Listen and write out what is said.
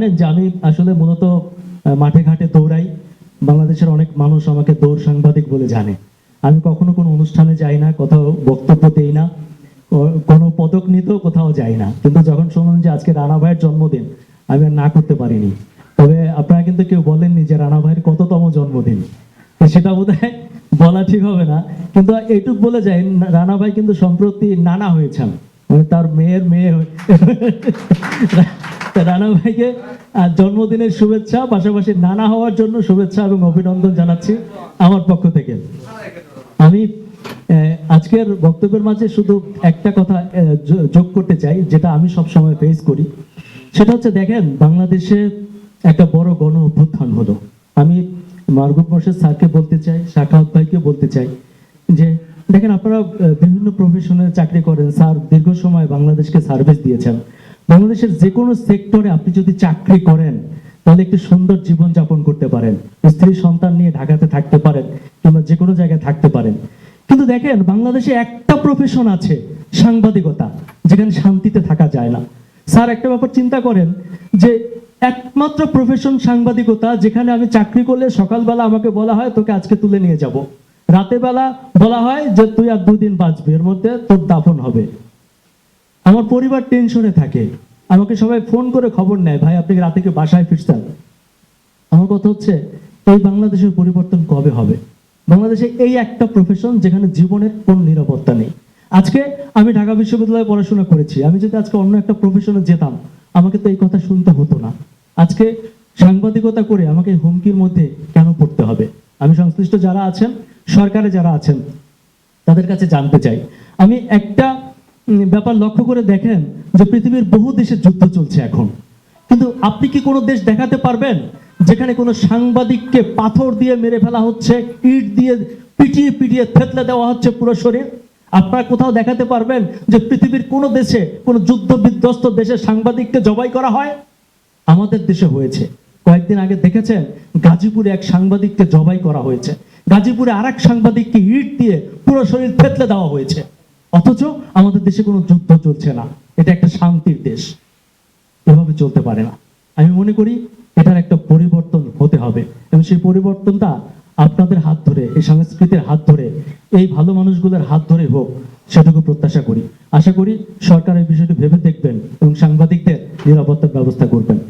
জানেন যে আমি আসলে মূলত মাঠে ঘাটে দৌড়াই। বাংলাদেশের অনেক মানুষ আমাকে দৌড় সাংবাদিক বলে জানে। আমি কখনো কোনো অনুষ্ঠানে যাই না, কোথাও বক্তব্য দেই না কোনো পদক নিতেও কোথাও যাই না। কিন্তু যখন শুনলাম যে আজকে রানা ভাইয়ের জন্মদিন, আমি আর না করতে পারিনি। তবে আপনারা কিন্তু কেউ বলেননি যে রানা ভাইয়ের কততম জন্মদিন। সেটা বোধ বলা ঠিক হবে না। কিন্তু এইটুক বলে যাই, রানা ভাই কিন্তু সম্প্রতি নানা হয়েছেন। মানে তার মেয়ের মেয়ে রানা ভাইকে জন্মদিনের শুভেচ্ছা, পাশাপাশি নানা হওয়ার জন্য শুভেচ্ছা এবং অভিনন্দন জানাচ্ছি আমার পক্ষ থেকে। আমি আজকের বক্তব্যের মাঝে শুধু একটা কথা যোগ করতে চাই, যেটা আমি সব সময় ফেস করি। সেটা হচ্ছে, দেখেন, বাংলাদেশে একটা বড় গণ অভ্যুত্থান হলো। আমি মারগুব মোর্শেদ স্যারকে বলতে চাই, শাখাওয়াত ভাইকে বলতে চাই যে, দেখেন, আপনারা বিভিন্ন প্রফেশনে চাকরি করেন, স্যার দীর্ঘ সময় বাংলাদেশকে সার্ভিস দিয়েছেন। বাংলাদেশের যে কোনো সেক্টরে আপনি যদি চাকরি করেন, তাহলে একটি সুন্দর জীবন যাপন করতে পারেন। স্ত্রী, সন্তান নিয়ে ঢাকাতে থাকতে পারেন কিংবা যে কোনো জায়গায় থাকতে পারেন। কিন্তু দেখেন, বাংলাদেশে একটা প্রফেশন আছে, সাংবাদিকতা, যেখানে শান্তিতে থাকা যায় না। স্যার, একটা ব্যাপার চিন্তা করেন যে, একমাত্র প্রফেশন সাংবাদিকতা, যেখানে আমি চাকরি করলে সকালবেলা আমাকে বলা হয়, তোকে আজকে তুলে নিয়ে যাব। রাতে বেলা বলা হয় যে, তুই আর দুদিন বাঁচবি। এর মধ্যে তোর দাফন হবে। আমার পরিবার টেনশনে থাকে। আমাকে সবাই ফোন করে খবর নেয়, ভাই, আপনি রাতে কি বাসায় ফিরতে হবে আমার কথা হচ্ছে, এই বাংলাদেশের পরিবর্তন কবে হবে? বাংলাদেশে এই একটা প্রফেশন যেখানে জীবনের কোনো নিরাপত্তা নেই। আজকে আমি ঢাকা বিশ্ববিদ্যালয়ে পড়াশোনা করেছি। আমি যদি আজকে অন্য একটা প্রফেশনে যেতাম, আমাকে তো এই কথা শুনতে হতো না। আজকে সাংবাদিকতা করে আমাকে হুমকির মধ্যে কেন পড়তে হবে? আমি সংশ্লিষ্ট যারা আছেন, সরকারে যারা আছেন, তাদের কাছে জানতে চাই। আমি একটা ব্যাপার লক্ষ্য করে দেখেন যে পৃথিবীর বহু দেশে যুদ্ধ চলছে এখন। কিন্তু আপনি কি কোনো দেশ দেখাতে পারবেন যেখানে কোনো সাংবাদিককে পাথর দিয়ে মেরে ফেলা হচ্ছে, ইট দিয়ে পিটিয়ে পিটিয়ে থেতলে দেওয়া হচ্ছে পুরো শরীর? আপনারা কোথাও দেখাতে পারবেন যে পৃথিবীর কোনো দেশে কোনো যুদ্ধ বিধ্বস্ত দেশের সাংবাদিককে জবাই করা হয়? আমাদের দেশে হয়েছে। কয়েকদিন আগে দেখেছেন গাজীপুরে এক সাংবাদিককে জবাই করা হয়েছে। গাজীপুরে আর এক সাংবাদিককে ইট দিয়ে পুরো শরীর থেতলে দেওয়া হয়েছে। অথচ আমাদের দেশে কোনো যুদ্ধ চলছে না। এটা একটা শান্তির দেশ। এভাবে চলতে পারে না। আমি মনে করি এটার একটা পরিবর্তন হতে হবে। এবং সেই পরিবর্তনটা আপনাদের হাত ধরে, এই সংস্কৃতির হাত ধরে, এই ভালো মানুষগুলোর হাত ধরে হোক, সেটুকু প্রত্যাশা করি। আশা করি সরকার এই বিষয়টি ভেবে দেখবেন এবং সাংবাদিকদের নিরাপত্তার ব্যবস্থা করবেন।